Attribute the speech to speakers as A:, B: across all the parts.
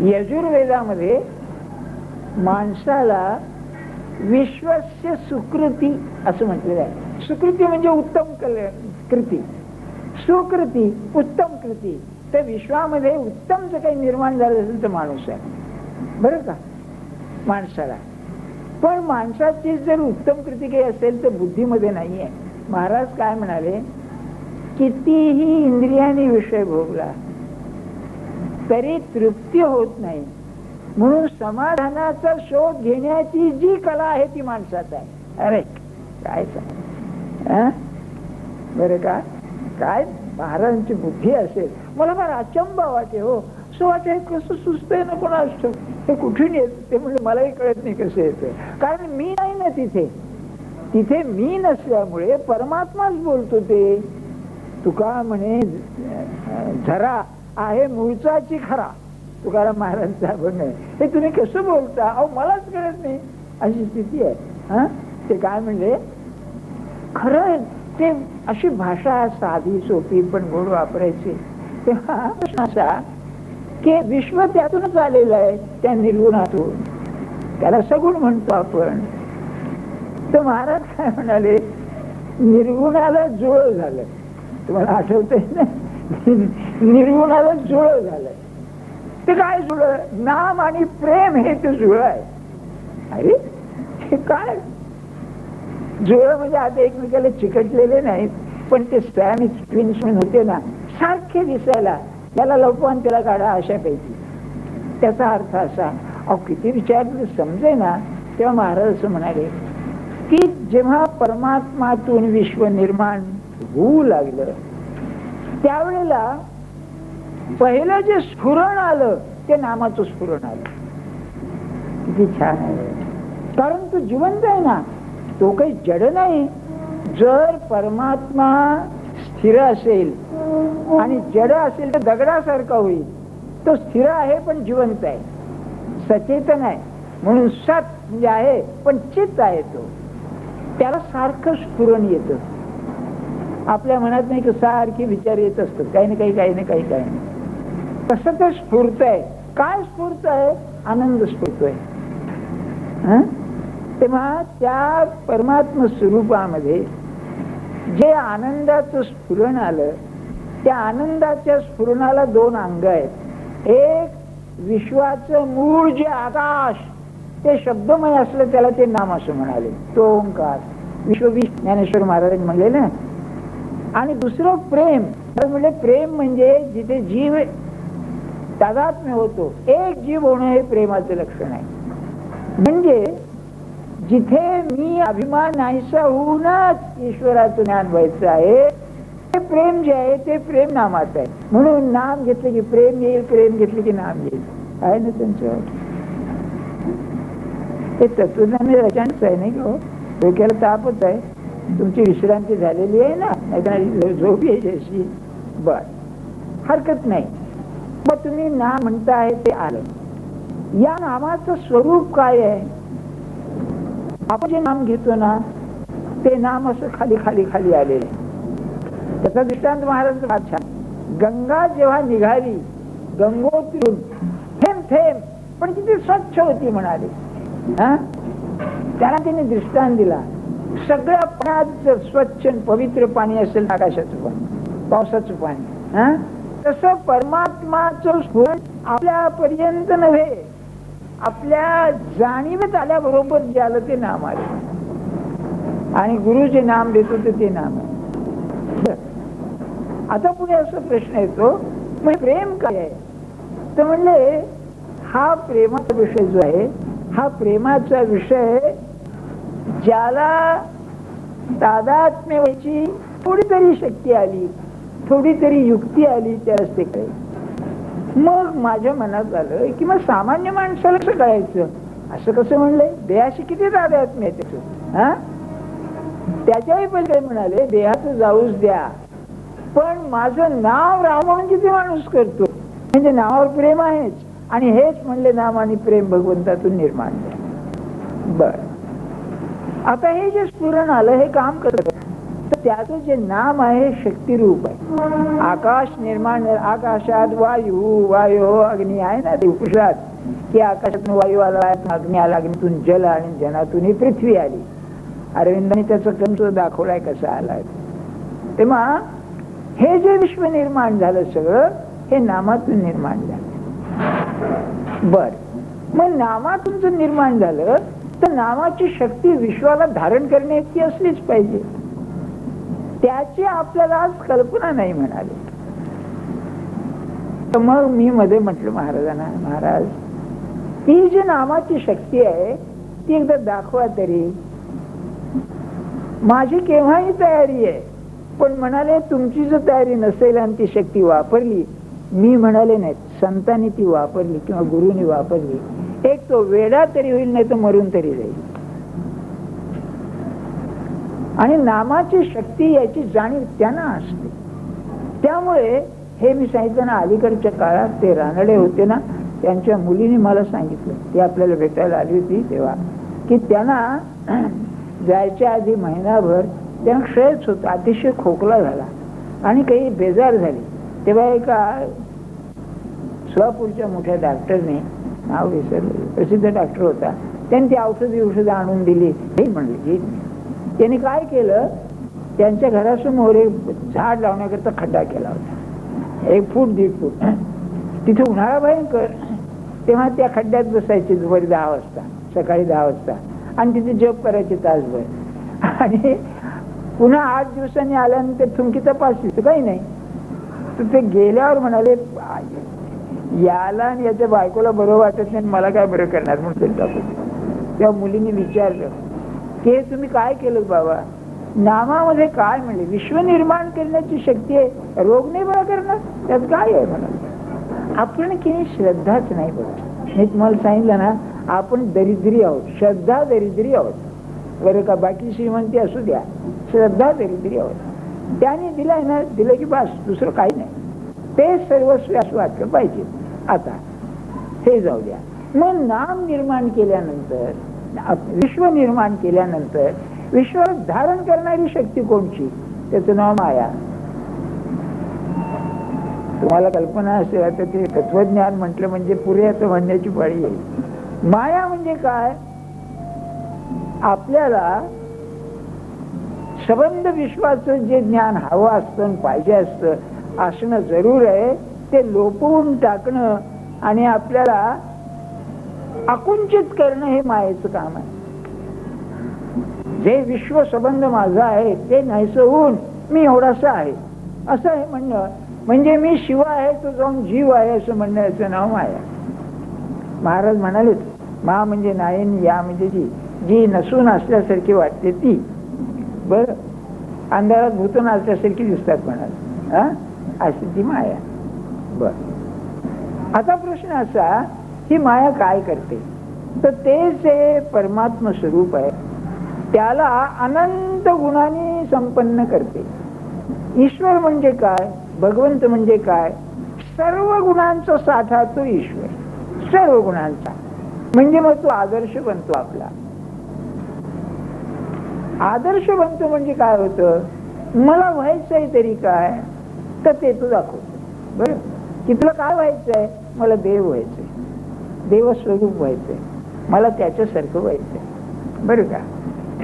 A: यजुर्वेदामध्ये माणसाला विश्वस्य सुकृती असं म्हटलेलं आहे. सुकृती म्हणजे उत्तम कृती. सुकृती उत्तम कृती. तर विश्वामध्ये उत्तम जर काही निर्माण झालं असेल तर माणूस आहे. बरं का? माणसाला. पण माणसाची जर उत्तम कृती काही असेल तर बुद्धीमध्ये नाही आहे महाराज काय म्हणाले? कितीही इंद्रियाने विषय भोगला तरी तृप्ती होत नाही. म्हणून समाधानाचा शोध घेण्याची जी कला आहे ती माणसात आहे. अरे काय सांग? बरं का? काय महाराजांची बुद्धी असेल? मला फार अचंबा वाटे हो. असं वाटे हे कसं सुचतंय ना कोणा असतं? हे कुठून येत? ते म्हणजे मलाही कळत नाही कसं येतं. कारण मी नाही ना तिथे. तिथे मी नसल्यामुळे परमात्माच बोलतो ते. तुका म्हणे झरा आहे मूळचाची खरा. तुकाराम महाराजांचा अभंग आहे. हे तुम्ही कसं बोलता? अहो मलाच कळत नाही. अशी स्थिती आहे. हा? ते काय म्हणजे खरं ते अशी भाषा साधी सोपी पण गोड वापरायची. तेव्हा प्रश्न असा की विश्व त्यातूनच आलेलं आहे त्या निर्गुणातून. त्याला सगुण म्हणतो आपण. तर महाराज काय म्हणाले? निर्गुणाला जुळ झालं. तुम्हाला आठवतंय ना? निर्गुणाला जुळ झालं ते काय जुळ? नाम आणि प्रेम हे ते जुळ आहे. अरे हे काय? जुळ म्हणजे आता एकमेकाला चिकटलेले नाहीत पण ते स्टॅमिक ट्विन्स म्हणून होते ना सारखे दिसायला. त्याला लपवून त्याला काढा अशापैकी. त्याचा अर्थ असा अहो किती विचारलं समजे ना तेव्हा महाराज असं म्हणाले की जेव्हा परमात्मातून विश्व निर्माण होऊ लागलं त्यावेळेला पहिलं जे स्फुरण आलं ते नामाचं स्फुरण आलं. किती छान आहे. कारण तो जिवंत आहे ना तो काही जड नाही. जर परमात्मा स्थिर असेल आणि जड असेल तर दगडासारखा होईल. तो स्थिर आहे पण जिवंत आहे. सचेतन आहे. म्हणून सत म्हणजे आहे पण चित्त आहे तो. त्याला सारखं स्फुरण येतं. आपल्या मनात नाही की सारखे विचार येत असतात. काही ना काही काही ना काही काही नाही तसं ते स्फूर्त आहे. काय स्फूर्त आहे? आनंद स्फूर्त आहे. तेव्हा त्या परमात्म स्वरूपामध्ये जे आनंदाचं स्फुरण आलं त्या आनंदाच्या स्फुरणाला दोन अंग आहेत. एक विश्वाचं मूळ जे आकाश ते शब्दमय असलं त्याला ते नाम असं म्हणाले. तो ओंकार. विश्वविश ज्ञानेश्वर महाराज म्हणले ना आणि दुसरं प्रेम म्हणजे प्रेम म्हणजे जिथे जीव तादात्म्य होतो. एक जीव होणं हे प्रेमाचं लक्षण आहे. म्हणजे जिथे मी अभिमान नाहीसा होऊनच ईश्वराचं ज्ञान व्हायचं आहे ते प्रेम जे आहे ते प्रेम नामात आहे. म्हणून नाम घेतलं की प्रेम येईल प्रेम घेतले की नाम येईल. आहे ना त्यांचं ते तत्वज्ञान रचनाच आहे नाही का हो? डोक्याला तापच आहे. तुमची विश्रांती झालेली आहे ना? नाही झोप यायची अशी. बर. हरकत नाही. मग तुम्ही ना म्हणताय ते आलं. या नामाचं स्वरूप काय आहे? आपण जे नाम घेतो ना ते नाम असं खाली खाली खाली आलेले त्याचा दृष्टांत महाराज फार छान गंगा जेव्हा निघाली गंगोत्रीतून थेंब थेंब पण किती स्वच्छ होती म्हणाली. हा? त्याला तिने दृष्टांत दिला. सगळ्या पाण्यात जर स्वच्छ आणि पवित्र पाणी असेल आकाशाचं पाणी पावसाचं पाणी हा? तसं परमात्माचं स्फुरण आपल्यापर्यंत नव्हे आपल्या जाणीवेत आल्याबरोबर जे आलं ते नाम आले आणि गुरु जे नाम देतो ते ते नाम आहे. आता पुढे असा प्रश्न येतो मग प्रेम काय आहे? तर म्हणले हा प्रेमाचा विषय जो आहे हा प्रेमाचा विषय ज्याला तादात्म्य व्हायची थोडी तरी शक्ती आली थोडी तरी युक्ती आली त्या ते मग माझ्या मनात आलं की मग सामान्य माणसाला कसं कळायचं? असं कसं म्हणलंय? देहाशी किती तादात्म्य आहे त्याचं? हा? त्याच्याही पहिले म्हणाले देहाचं जाऊच द्या. पण माझं नाव राम म्हणून किती माणूस करतो? म्हणजे नावावर प्रेम आहेच. आणि हेच म्हणले नाम आणि प्रेम भगवंतातून निर्माण झालं. बर. आता हे जे स्फुरण आलं हे काम करत तर त्याचं जे नाम आहे शक्तिरूप आहे. आकाश निर्माण आकाशात वायू वायू अग्नी आहे ना ते उपशात. की आकाशातून वायू आला अग्नी आला अग्नीतून जल आणि जनातून ही पृथ्वी आली. अरविंदांनी त्याचा कंस दाखवलाय कसा आलाय. तेव्हा हे जे विश्व निर्माण झालं सगळं हे नामातून निर्माण झालं. बर. मग नामातून जर निर्माण झालं तर नामाची शक्ती विश्वाला धारण करण्याची असलीच पाहिजे. त्याची आपल्याला आज कल्पना नाही म्हणाले. तर मग मी मध्ये म्हटलं महाराजांना महाराज ती जी नामाची शक्ती आहे ती एकदा दाखवा तरी. माझी केव्हाही तयारी आहे पण म्हणाले तुमची जर तयारी नसेल आणि ती शक्ती वापरली मी म्हणाले नाही संतांनी ती वापरली किंवा गुरुनी वापरली एक तो वेडा तरी होईल नाही तर मरून तरी जाईल. आणि नामाची शक्ती याची जाणीव त्यांना असते. त्यामुळे हे मी सांगितलं ना अलीकडच्या काळात ते रानडे होते ना त्यांच्या मुलीने मला सांगितलं ती आपल्याला भेटायला आली होती तेव्हा की त्यांना जायच्या आधी महिनाभर त्यांना क्षयच होता अतिशय खोकला झाला आणि काही बेजार झाली. तेव्हा एका सोलापूरच्या मोठ्या डॉक्टरने नाव विसरलं प्रसिद्ध डॉक्टर होता. त्यांनी ती औषधी औषधं आणून दिली. हे म्हणले की त्यांनी काय केलं? त्यांच्या घरासमोर एक झाड लावण्याकरता खड्डा केला होता. एक फूट दीड फूट. तिथे उन्हाळा भयंकर. तेव्हा त्या खड्ड्यात बसायचे दुपारी दहा वाजता सकाळी दहा वाजता. आणि तिथे जप करायचे तासभर. आणि पुन्हा आठ दिवसांनी आल्यानंतर तुमची तपासली. तर काही नाही. तर ते गेल्यावर म्हणाले याला आणि याच्या बायकोला बरं वाटत नाही मला काय बरं करणार म्हणून ते मुलीने विचारलं की तुम्ही काय केलं बाबा? नामामध्ये काय म्हणले? विश्व निर्माण करण्याची शक्ती आहे. रोग नाही बरा करणार? त्यात काय आहे म्हणा आपण किती श्रद्धाच नाही बघा मी तुम्हाला सांगितलं ना आपण दरिद्री आहोत. श्रद्धा दरिद्री आहोत. बरं का? बाकी श्रीमंती असू द्या. श्रद्धा दरिद्री आहोत. त्याने दिलाय ना दिलं की बस दुसरं काही नाही. ते सर्वस्वी असं वाटलं पाहिजे. आता हे जाऊ द्या. मग नाम निर्माण केल्यानंतर विश्व निर्माण केल्यानंतर विश्व धारण करणारी शक्ती कोणची? त्याचं नाव माया. तुम्हाला कल्पना असेल आता ते तत्वज्ञान म्हटलं म्हणजे पुरेचं म्हणण्याची पाळी येईल. माया म्हणजे काय? आपल्याला संबंध विश्वाचं जे ज्ञान हवं असतं पाहिजे असतं असणं जरूर आहे. ते लोपवून टाकणं आणि आपल्याला आकुंचित करणं हे मायेचं काम आहे. जे विश्व संबंध माझा आहे ते नाहीसं होऊन मी एवढासा आहे. असं हे म्हणणं म्हणजे मी शिव आहे तो जाऊन जीव आहे असं म्हणण्याचं नाव माया महाराज म्हणाले मा म्हणजे नायन या म्हणजे जी जी नसून असल्यासारखी वाटते ती. बर अंधारात भूतून असल्यासारखी दिसतात म्हणाल. हा? अशी ती माया बर. आता प्रश्न असा ही माया काय करते? तर ते जे परमात्म स्वरूप आहे त्याला अनंत गुणाने संपन्न करते. ईश्वर म्हणजे काय? भगवंत म्हणजे काय? सर्व गुणांचा साठा तो ईश्वर. सर्व गुणांचा. म्हणजे मग तो आदर्श बनतो आपला. आदर्श बनतो म्हणजे काय होतं? मला व्हायचंय तरी काय? तर ते तू दाखवतो. की तुला काय व्हायचंय? मला देव व्हायचंय. देवस्वरूप व्हायचंय. मला त्याच्यासारखं व्हायचंय. बरं का?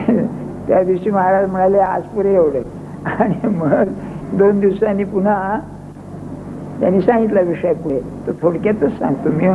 A: त्या दिवशी महाराज म्हणाले आज पुरे एवढे. आणि मग दोन दिवसांनी पुन्हा त्यांनी सांगितला विषय पुढे. तो थोडक्यातच सांगतो मी.